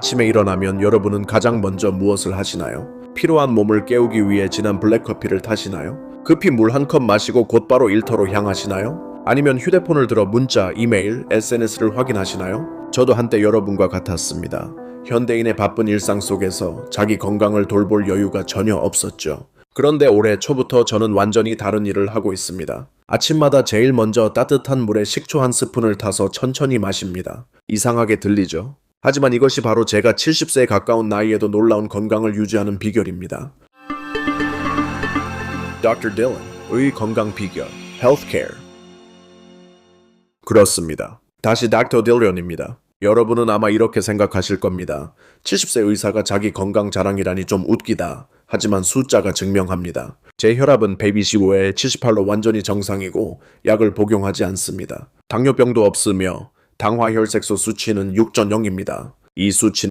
아침에 일어나면 여러분은 가장 먼저 무엇을 하시나요? 피로한 몸을 깨우기 위해 진한 블랙커피를 타시나요? 급히 물 한 컵 마시고 곧바로 일터로 향하시나요? 아니면 휴대폰을 들어 문자, 이메일, SNS를 확인하시나요? 저도 한때 여러분과 같았습니다. 현대인의 바쁜 일상 속에서 자기 건강을 돌볼 여유가 전혀 없었죠. 그런데 올해 초부터 저는 완전히 다른 일을 하고 있습니다. 아침마다 제일 먼저 따뜻한 물에 식초 한 스푼을 타서 천천히 마십니다. 이상하게 들리죠? 하지만 이것이 바로 제가 70세에 가까운 나이에도 놀라운 건강을 유지하는 비결입니다. Dr. Dylan의 건강 비결, Healthcare. 그렇습니다. 다시 닥터 딜런입니다. 여러분은 아마 이렇게 생각하실 겁니다. 70세 의사가 자기 건강 자랑이라니 좀 웃기다. 하지만 숫자가 증명합니다. 제 혈압은 125에 78로 완전히 정상이고 약을 복용하지 않습니다. 당뇨병도 없으며 당화혈색소 수치는 6.0입니다. 이 수치는